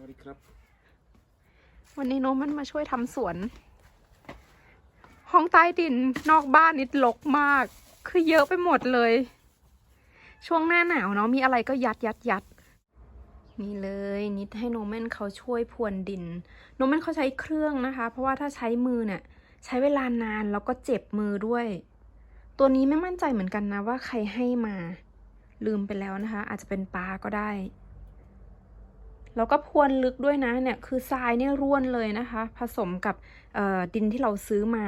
วัสดีครับ วันนี้โน้มมันมาช่วยทำสวน ห้องใต้ดินนอกบ้านนิดรกมาก คือเยอะไปหมดเลย ช่วงหน้าหนาวเนาะมีอะไรก็ยัดยัดยัดนี่เลยนิดให้โนเมนเขาช่วยพรวนดิน โนเมนเขาใช้เครื่องนะคะ เพราะว่าถ้าใช้มือเนี่ยใช้เวลานานแล้วก็เจ็บมือด้วย ตัวนี้ไม่มั่นใจเหมือนกันนะว่าใครให้มา ลืมไปแล้วนะคะ อาจจะเป็นปลาก็ได้ แล้วก็พรวนลึกด้วยนะเนี่ยคือทรายเนี่ยร่วนเลยนะคะ ผสมกับดินที่เราซื้อมา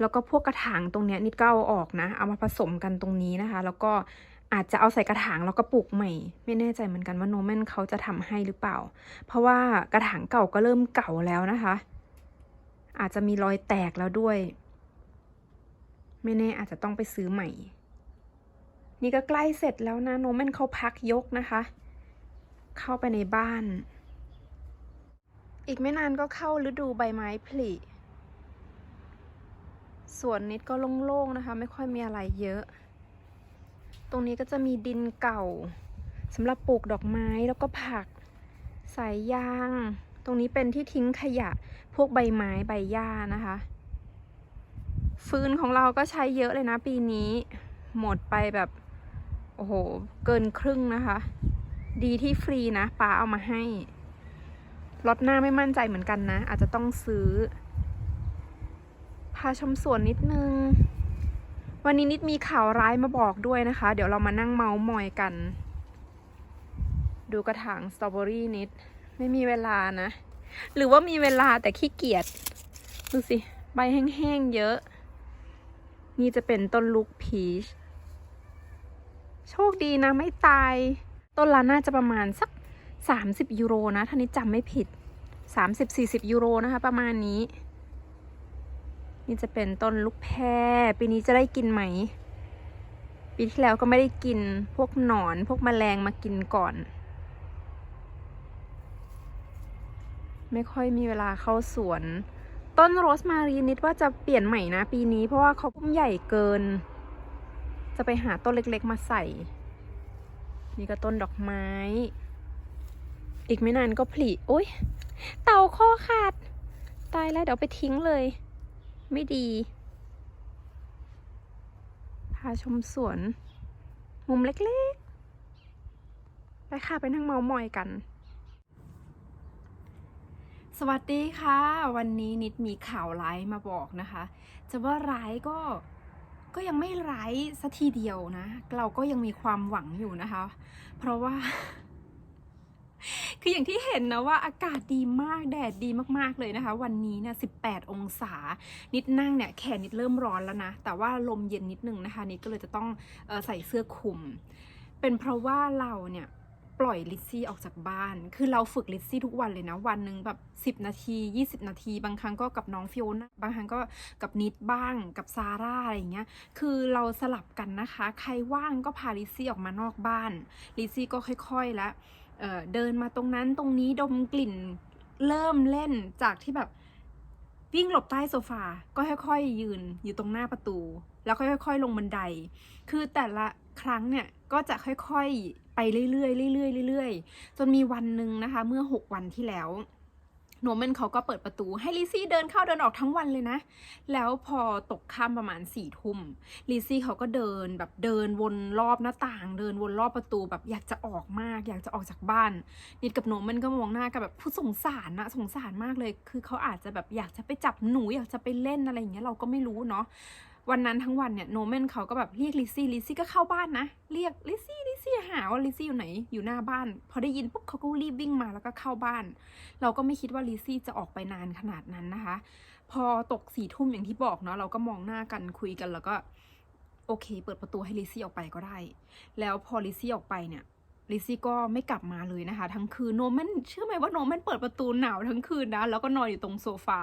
แล้วก็พวกกระถางตรงเนี้ยนิดก็เอาออกนะ เอามาผสมกันตรงนี้นะคะ แล้วก็อาจจะเอาใส่กระถางแล้วก็ปลูกใหม่ ไม่แน่ใจเหมือนกันว่าโนแมนเขาจะทำให้หรือเปล่า เพราะว่ากระถางเก่าก็เริ่มเก่าแล้วนะคะ อาจจะมีรอยแตกแล้วด้วย ไม่แน่อาจจะต้องไปซื้อใหม่ นี่ก็ใกล้เสร็จแล้วนะโนแมนเขาพักยกนะคะ เข้าไปในบ้าน อีกไม่นานก็เข้าฤดูใบไม้ผลิสวนนิดก็โล่งๆนะคะ ไม่ค่อยมีอะไรเยอะ ตรงนี้ก็จะมีดินเก่าสำหรับปลูกดอกไม้แล้วก็ผัก สายยาง ตรงนี้เป็นที่ทิ้งขยะพวกใบไม้ใบหญ้านะคะ ฟืนของเราก็ใช้เยอะเลยนะปีนี้ หมดไปแบบ โอ้โห เกินครึ่งนะคะ ดีที่ฟรีนะป้าเอามาให้รถหน้าไม่มั่นใจเหมือนกันนะ อาจจะต้องซื้อ พาชมสวนนิดนึง วันนี้นิดมีข่าวร้ายมาบอกด้วยนะคะ เดี๋ยวเรามานั่งเมาส์มอยกัน ดูกระถางสตรอเบอรี่นิด ไม่มีเวลานะ หรือว่ามีเวลาแต่ขี้เกียจดูสิ ใบแห้งๆเยอะ นี่จะเป็นต้นลูกพีช โชคดีนะไม่ตาย ต้นละน่าจะประมาณสัก 30 ยูโรนะถ้านี้จำไม่ผิด 30-40 ยูโรนะคะ ประมาณนี้ นี่จะเป็นต้นลูกแพรปีนี้จะได้กินไหม ปีที่แล้วก็ไม่ได้กินพวกหนอนพวกแมลงมากินก่อน ไม่ค่อยมีเวลาเข้าสวน ต้นโรสมารีนิดว่าจะเปลี่ยนใหม่นะ ปีนี้เพราะว่าเขาพุ่มใหญ่เกิน จะไปหาต้นเล็กๆมาใส่ นี่ก็ต้นดอกไม้ อีกไม่นานก็ผลิโอ้ย เต่าข้อขาด ตายแล้วเดี๋ยวไปทิ้งเลย ไม่ดี พาชมสวน มุมเล็กๆ ไปค่ะไปนั่งเมาส์มอยกันสวัสดีค่ะ วันนี้นิดมีข่าวร้ายมาบอกนะคะ จะว่าร้ายก็ ก็ยังไม่ร้ายสัทีเดียวนะ เราก็ยังมีความหวังอยู่นะคะ เพราะว่า คืออย่างที่เห็นนะว่าอากาศดีมากแดดดีมากๆเลยนะคะ วันนี้เนี่ย18 องศา นิดนั่งเนี่ยแขนนิดเริ่มร้อนแล้วนะ แต่ว่าลมเย็นนิดนึงนะคะนิดก็เลยจะต้องออใส่เสื้อคลุม เป็นเพราะว่าเราเนี่ย ปล่อยลิซซี่ออกจากบ้าน คือเราฝึกลิซซี่ทุกวันเลยนะ วันหนึ่งแบบ 10 นาที 20 นาที บางครั้งก็กับน้องฟิโอนะบางครั้งก็กับนิดบ้าง กับซาร่าอะไรอย่างเงี้ย คือเราสลับกันนะคะ ใครว่างก็พาลิซซี่ออกมานอกบ้าน ลิซซี่ก็ค่อยๆแล้วเเดินมาตรงนั้นตรงนี้ดมกลิ่น เริ่มเล่นจากที่แบบวิ่งหลบใต้โซฟา ก็ค่อยๆ ยืนอยู่ตรงหน้าประตู แล้วค่อยๆ ลงบันได คือแต่ละครั้งเนี่ยก็จะค่อยๆ ไปเรื่อยๆเรื่อยๆเรื่อยๆจนมีวันหนึ่งนะคะ เมื่อ 6 วันที่แล้วโนแมนเขาก็เปิดประตูให้ลิซี่เดินเข้าเดินออกทั้งวันเลยนะ แล้วพอตกค่ำประมาณสี่ทุ่มลิซซี่เขาก็เดินแบบเดินวนรอบหน้าต่าง เดินวนรอบประตูแบบอยากจะออกมาก อยากจะออกจากบ้าน นิดกับโนแมนก็มองหน้ากันแบบผู้สงสารนะสงสารมากเลย คือเขาอาจจะแบบอยากจะไปจับหนูอยากจะไปเล่นอะไรอย่างเงี้ยเราก็ไม่รู้เนาะ วันนั้นทั้งวันเนี่ยโนแมนเขาก็แบบเรียกลิซซี่ลิซซี่ก็เข้าบ้านนะ เรียกลิซซี่ลิซซี่หาว่าลิซซี่อยู่ไหนอยู่หน้าบ้าน พอได้ยินปุ๊บเขาก็รีบวิ่งมาแล้วก็เข้าบ้าน เราก็ไม่คิดว่าลิซซี่จะออกไปนานขนาดนั้นนะคะ พอตกสี่ทุ่มอย่างที่บอกเนาะเราก็มองหน้ากันคุยกันแล้วก็โอเค เปิดประตูให้ลิซซี่ออกไปก็ได้ แล้วพอลิซซี่ออกไปเนี่ย ลิซซี่ก็ไม่กลับมาเลยนะคะ ทั้งคืนโนแมนเชื่อไหมว่าโนแมนเปิดประตูหนาวทั้งคืนนะแล้วก็นอนอยู่ตรงโซฟา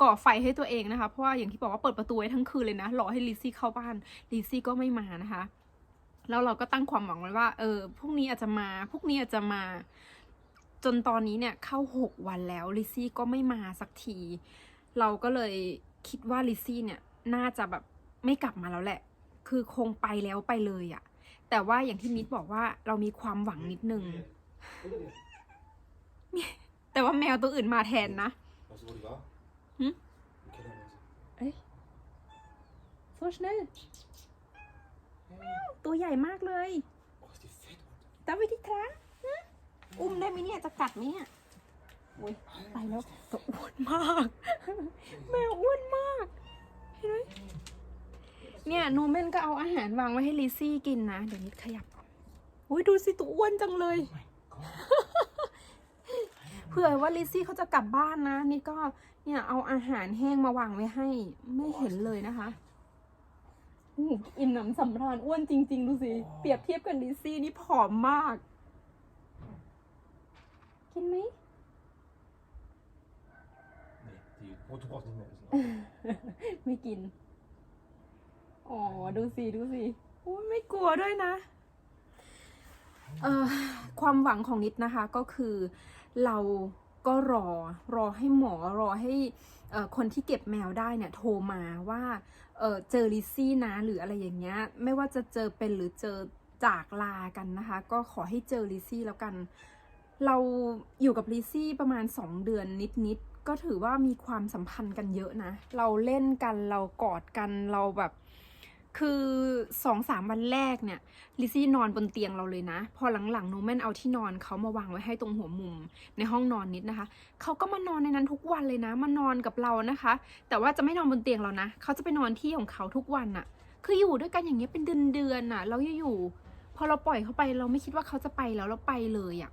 ก่อไฟให้ตัวเองนะคะเพราะว่าอย่างที่บอกว่าเปิดประตูไว้ทั้งคืนเลยนะรอให้ลิซซี่เข้าบ้านลิซซี่ก็ไม่มานะคะ แล้วเราก็ตั้งความหวังไว้ว่าเออพรุ่งนี้อาจจะมาพรุ่งนี้อาจจะมา จนตอนนี้เนี่ยเข้าหกวันแล้วลิซซี่ก็ไม่มาสักที เราก็เลยคิดว่าลิซซี่เนี่ยน่าจะแบบไม่กลับมาแล้วแหละ คือคงไปแล้วไปเลยอะ แต่ว่าอย่างที่นิดบอกว่าเรามีความหวังนิดนึงมีแต่ว่าแมวตัวอื่นมาแทนนะ Weißt du, wo die war? Hm? Im Keller war sie. เอ้ย so schnell ตัวใหญ่มากเลย Oh, ist die fett, Alter. ตาวิธีทางอุ้มได้ไหมเนี่ย จะกัดไหมเนี่ยโอ้ยไปแล้วตัวอ้วนมาก แมวอ้วนมาก เห็นไหม เนี่ยโนเมนก็เอาอาหารวางไว้ให้ลิซซี่กินนะ เดี๋ยวนิดขยับก่อนอุ้ยดูสิตัวอ้วนจังเลย Oh mein Gott. เผื่อว่าลิซซี่เขาจะกลับบ้านนะ นี่ก็เนี่ยเอาอาหารแห้งมาวางไว้ให้ ไม่เห็นเลยนะคะอู้หูอิ่มหนำสำราญอ้วนจริง ๆ ดูสิ เปรียบเทียบกับลิซซี่นี่ผอมมาก กินไหม Nee, die, oh, du brauchst nicht mehr essen. ไม่กิน อ๋อ ดูสิ ดูสิโอ้ยไม่กลัวด้วยนะ เอ่อ ความหวังของนิดนะคะก็คือเราก็รอรอให้หมอรอให้คนที่เก็บแมวได้เนี่ยโทรมาว่าเเจอลิซี่นะหรืออะไรอย่างเงี้ย ไม่ว่าจะเจอเป็นหรือเจอจากลากันนะคะ ก็ขอให้เจอลิซี่แล้วกัน เราอยู่กับลิซซี่ประมาณ 2 เดือนนิดๆก็ถือว่ามีความสัมพันธ์กันเยอะนะ เราเล่นกันเรากอดกันเราแบบ คือสองสามวันแรกเนี่ยลิซี่นอนบนเตียงเราเลยนะ พอหลังๆโนแมนเอาที่นอนเขามาวางไว้ให้ตรงหัวมุมในห้องนอนนิดนะคะ เขาก็มานอนในนั้นทุกวันเลยนะ มานอนกับเรานะคะ แต่ว่าจะไม่นอนบนเตียงเรานะ เขาจะไปนอนที่ของเขาทุกวันน่ะคืออยู่ด้วยกันอย่างเงี้ยเป็นเดือนๆน่ะแล้วอยู่ๆพอเราปล่อยเขาไปเราไม่คิดว่าเขาจะไปแล้วเราไปเลยอะ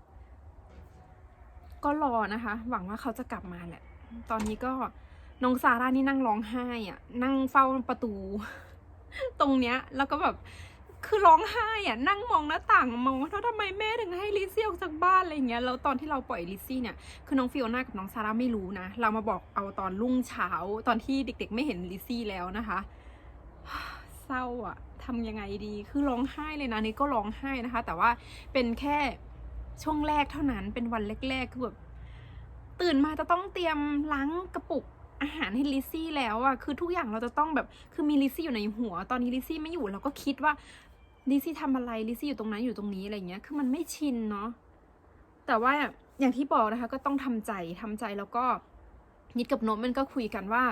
ก็รอนะคะ หวังว่าเขาจะกลับมาแหละ ตอนนี้ก็น้องซาร่านี่นั่งร้องไห้อะนั่งเฝ้าประตู ตรงเนี้ยแล้วก็แบบคือร้องไห้อะนั่งมองหน้าต่างมองว่าทำไมแม่ถึงให้ลิซซี่ออกจากบ้านอะไรเงี้ยแล้วตอนที่เราปล่อยลิซซี่เนี่ยคือน้องฟิโอน่ากับน้องซาร่าไม่รู้นะ เรามาบอกเอาตอนรุ่งเช้าตอนที่เด็กๆ ไม่เห็นลิซซี่แล้วนะคะเศร้าอะทำยังไงดีคือร้องไห้เลยนะนี่ก็ร้องไห้นะคะ แต่ว่าเป็นแค่ช่วงแรกเท่านั้นเป็นวันแรกๆคือแบบตื่นมาจะต้องเตรียมล้างกระปุก อาหารให้ลิซซี่แล้วอะคือทุกอย่างเราจะต้องแบบคือมีลิซซี่อยู่ในหัว ตอนนี้ลิซซี่ไม่อยู่เราก็คิดว่าลิซซี่ทำอะไรลิซซี่อยู่ตรงนั้นอยู่ตรงนี้อะไรเงี้ย คือมันไม่ชินเนาะแต่ว่าอย่างที่บอกนะคะ ก็ต้องทำใจทำใจแล้วก็นิดกับโนตมันก็คุยกันว่า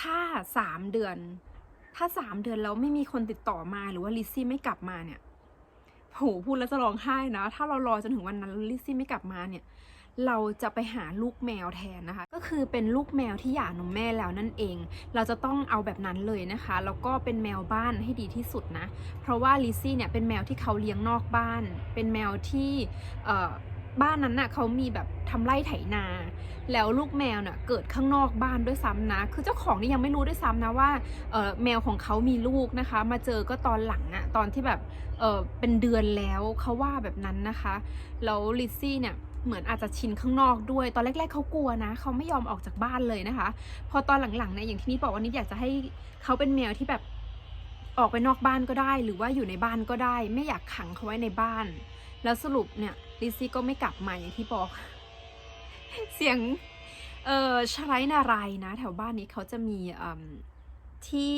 ถ้าสามเดือน ถ้าสามเดือนแล้วไม่มีคนติดต่อมาหรือว่าลิซซี่ไม่กลับมาเนี่ยโหพูดแล้วจะร้องไห้นะ ถ้าเรารอจนถึงวันนั้นลิซซี่ไม่กลับมาเนี่ย เราจะไปหาลูกแมวแทนนะคะ ก็คือเป็นลูกแมวที่หย่านมแม่แล้วนั่นเอง เราจะต้องเอาแบบนั้นเลยนะคะ แล้วก็เป็นแมวบ้านให้ดีที่สุดนะ เพราะว่าลิซซี่เนี่ยเป็นแมวที่เขาเลี้ยงนอกบ้าน เป็นแมวที่บ้านนั้นน่ะเขามีแบบทำไร่ไถนา แล้วลูกแมวน่ะเกิดข้างนอกบ้านด้วยซ้ำนะ คือเจ้าของนี่ยังไม่รู้ด้วยซ้ำนะว่าแมวของเขามีลูกนะคะ มาเจอก็ตอนหลังอะตอนที่แบบเเป็นเดือนแล้วเขาว่าแบบนั้นนะคะ แล้วลิซซี่เนี่ย เหมือนอาจจะชินข้างนอกด้วย ตอนแรก ๆเขากลัวนะ เขาไม่ยอมออกจากบ้านเลยนะคะ พอตอนหลังๆเนี่ยอย่างที่นี่บอกว่านิดอยากจะให้เขาเป็นแมวที่แบบออกไปนอกบ้านก็ได้ หรือว่าอยู่ในบ้านก็ได้ ไม่อยากขังเขาไว้ในบ้าน แล้วสรุปเนี่ยลิซี่ก็ไม่กลับมาอย่างที่บอก เสียงเออชไลนารายนะ แถวบ้านนี้เขาจะมีที่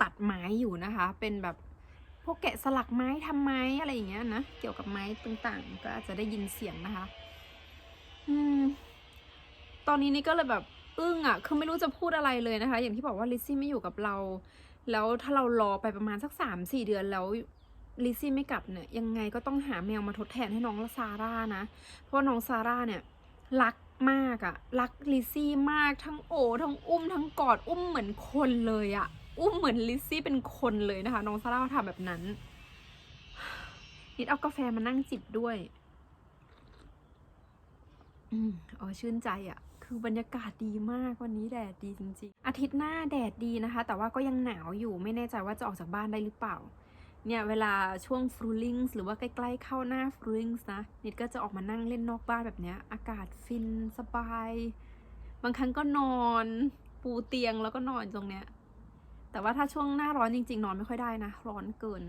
ตัดไม้อยู่นะคะ เป็นแบบพวกแกะสลักไม้ทำไม้อะไรอย่างเงี้ยนะ เกี่ยวกับไม้ต่างๆ ก็อาจจะได้ยินเสียงนะคะ อืม ตอนนี้นี่ก็เลยแบบอึ้งอะ คือไม่รู้จะพูดอะไรเลยนะคะ อย่างที่บอกว่าลิซซี่ไม่อยู่กับเรา แล้วถ้าเรารอไปประมาณสักสามสี่เดือนแล้วลิซซี่ไม่กลับเนี่ย ยังไงก็ต้องหาแมวมาทดแทนให้น้องซาร่านะ เพราะน้องซาร่าเนี่ย รักมากอะรักลิซซี่มากทั้งโอทั้งอุ้มทั้งกอดอุ้มเหมือนคนเลยอะอุ้มเหมือนลิซซี่เป็นคนเลยนะคะ น้องซาร่าทำแบบนั้นนิดเอากาแฟมานั่งจิบด้วย อืมอ๋อชื่นใจอะ คือบรรยากาศดีมากวันนี้แดดดีจริงๆ อาทิตย์หน้าแดดดีนะคะ แต่ว่าก็ยังหนาวอยู่ไม่แน่ใจว่าจะออกจากบ้านได้หรือเปล่า เนี่ยเวลาช่วงฟรูลิงส์หรือว่าใกล้ๆเข้าหน้าฟรูลิงส์นะนิดก็จะออกมานั่งเล่นนอกบ้านแบบเนี้ย อากาศฟินสบาย บางครั้งก็นอน ปูเตียงแล้วก็นอนตรงเนี้ย แต่ว่าถ้าช่วงหน้าร้อนจริง ๆ นอนไม่ค่อยได้นะ ร้อนเกิน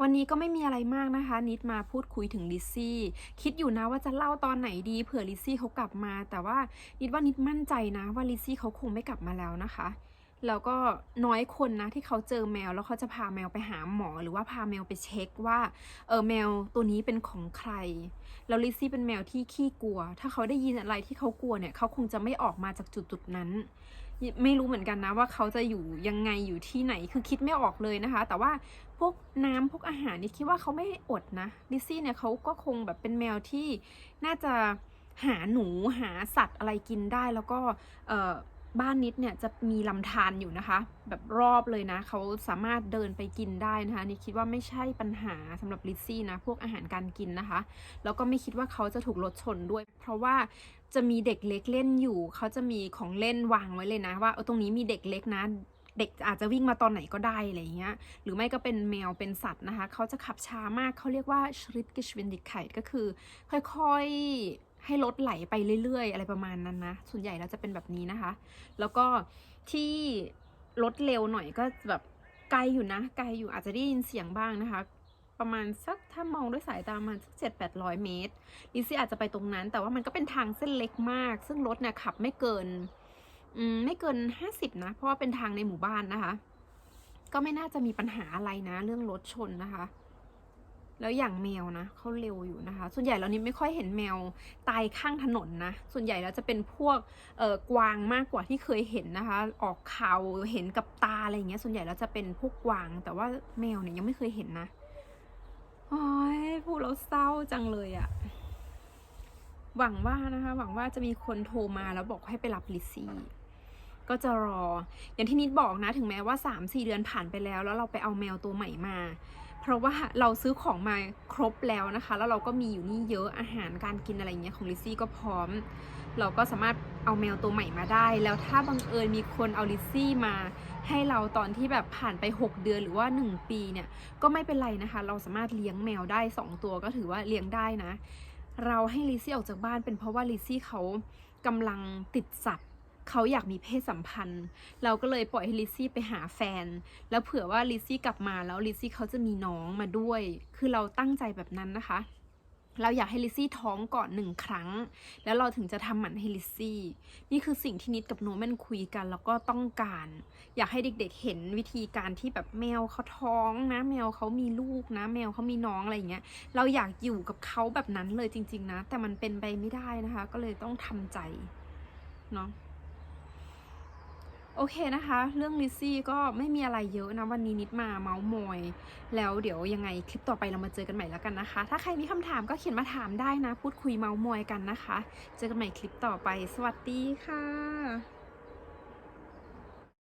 วันนี้ก็ไม่มีอะไรมากนะคะ นิดมาพูดคุยถึงลิซซี่คิดอยู่นะว่าจะเล่าตอนไหนดีเผื่อลิซซี่เขากลับมา แต่ว่านิดว่านิดมั่นใจนะว่าลิซซี่เขาคงไม่กลับมาแล้วนะคะ แล้วก็น้อยคนนะที่เขาเจอแมวแล้วเขาจะพาแมวไปหาหมอ หรือว่าพาแมวไปเช็คว่าเออแมวตัวนี้เป็นของใคร แล้วลิซซี่เป็นแมวที่ขี้กลัว ถ้าเขาได้ยินอะไรที่เขากลัวเนี่ยเขาคงจะไม่ออกมาจากจุดจุดๆนั้น ไม่รู้เหมือนกันนะว่าเขาจะอยู่ยังไงอยู่ที่ไหนคือคิดไม่ออกเลยนะคะ แต่ว่าพวกน้ำพวกอาหารนี่คิดว่าเขาไม่อดนะลิซซี่เนี่ยเขาก็คงแบบเป็นแมวที่น่าจะหาหนูหาสัตว์อะไรกินได้แล้วก็เออ บ้านนิดเนี่ยจะมีลำธารอยู่นะคะ แบบรอบเลยนะ เขาสามารถเดินไปกินได้นะคะ นี่คิดว่าไม่ใช่ปัญหาสำหรับลิซซี่นะ พวกอาหารการกินนะคะ แล้วก็ไม่คิดว่าเขาจะถูกรถชนด้วย เพราะว่าจะมีเด็กเล็กเล่นอยู่ เขาจะมีของเล่นวางไว้เลยนะ ว่าเออตรงนี้มีเด็กเล็กนะเด็กอาจจะวิ่งมาตอนไหนก็ได้อะไรอย่างเงี้ย หรือไม่ก็เป็นแมวเป็นสัตว์นะคะ เขาจะขับช้ามาก เขาเรียกว่าชริตก s ชวินดิ k ไคก็คือ ค่อยๆ ให้รถไหลไปเรื่อยๆ อะไรประมาณนั้นนะ ส่วนใหญ่แล้วจะเป็นแบบนี้นะคะ แล้วก็ที่รถเร็วหน่อยก็แบบไกลอยู่นะ ไกลอยู่อาจจะได้ยินเสียงบ้างนะคะ ประมาณสักถ้ามองด้วยสายตามาณสักเจ็ดแปดร้อยเมตรลิซี่อาจจะไปตรงนั้น แต่ว่ามันก็เป็นทางเส้นเล็กมาก ซึ่งรถเนี่ยขับไม่เกินอไม่เกินห้าสิบนะ เพราะว่าเป็นทางในหมู่บ้านนะคะ ก็ไม่น่าจะมีปัญหาอะไรนะ เรื่องรถชนนะคะ แล้วอย่างแมวนะเขาเร็วอยู่นะคะ ส่วนใหญ่แล้วนี้ไม่ค่อยเห็นแมวตายข้างถนนนะ ส่วนใหญ่แล้วจะเป็นพวกเอ่อกวางมากกว่าที่เคยเห็นนะคะ ออกข่าวเห็นกับตาอะไรอย่างเงี้ย ส่วนใหญ่แล้วจะเป็นพวกกวาง แต่ว่าแมวเนี่ยยังไม่เคยเห็นนะโอ้ยพูดแล้วเศร้าจังเลยอะหวังว่านะคะ หวังว่าจะมีคนโทรมาแล้วบอกให้ไปรับลิซซี่ก็จะรอ อย่างที่นิดบอกนะ ถึงแม้ว่า3-4เดือนผ่านไปแล้ว แล้วเราไปเอาแมวตัวใหม่มา เพราะว่าเราซื้อของมาครบแล้วนะคะ แล้วเราก็มีอยู่นี่เยอะอาหารการกินอะไรเงี้ยของลิซซี่ก็พร้อม เราก็สามารถเอาแมวตัวใหม่มาได้ แล้วถ้าบังเอิญมีคนเอาลิซซี่มาให้เราตอนที่แบบผ่านไป 6 เดือนหรือว่า 1 ปีเนี่ยก็ไม่เป็นไรนะคะ เราสามารถเลี้ยงแมวได้ 2 ตัวก็ถือว่าเลี้ยงได้นะ เราให้ลิซซี่ออกจากบ้านเป็นเพราะว่าลิซซี่เขากำลังติดสัตว์ เขาอยากมีเพศสัมพันธ์ เราก็เลยปล่อยให้ลิซซี่ไปหาแฟน แล้วเผื่อว่าลิซซี่กลับมาแล้วลิซซี่เขาจะมีน้องมาด้วย คือเราตั้งใจแบบนั้นนะคะ เราอยากให้ลิซซี่ท้องก่อนหนึ่งครั้ง แล้วเราถึงจะทำหมันให้ลิซซี่ นี่คือสิ่งที่นิดกับโนแมนคุยกัน แล้วก็ต้องการ อยากให้เด็กๆเห็นวิธีการที่แบบแมวเขาท้องนะ แมวเขามีลูกนะ แมวเขามีน้องอะไรอย่างเงี้ย เราอยากอยู่กับเขาแบบนั้นเลยจริง ๆ นะ แต่มันเป็นไปไม่ได้นะคะ ก็เลยต้องทำใจเนาะ โอเคนะคะ เรื่องลิซซี่ก็ไม่มีอะไรเยอะนะ วันนี้นิดมาเมาส์มอย แล้วเดี๋ยวยังไงคลิปต่อไปเรามาเจอกันใหม่แล้วกันนะคะ ถ้าใครมีคำถามก็เขียนมาถามได้นะ พูดคุยเมาส์มอยกันนะคะ เจอกันใหม่คลิปต่อไป สวัสดีค่ะ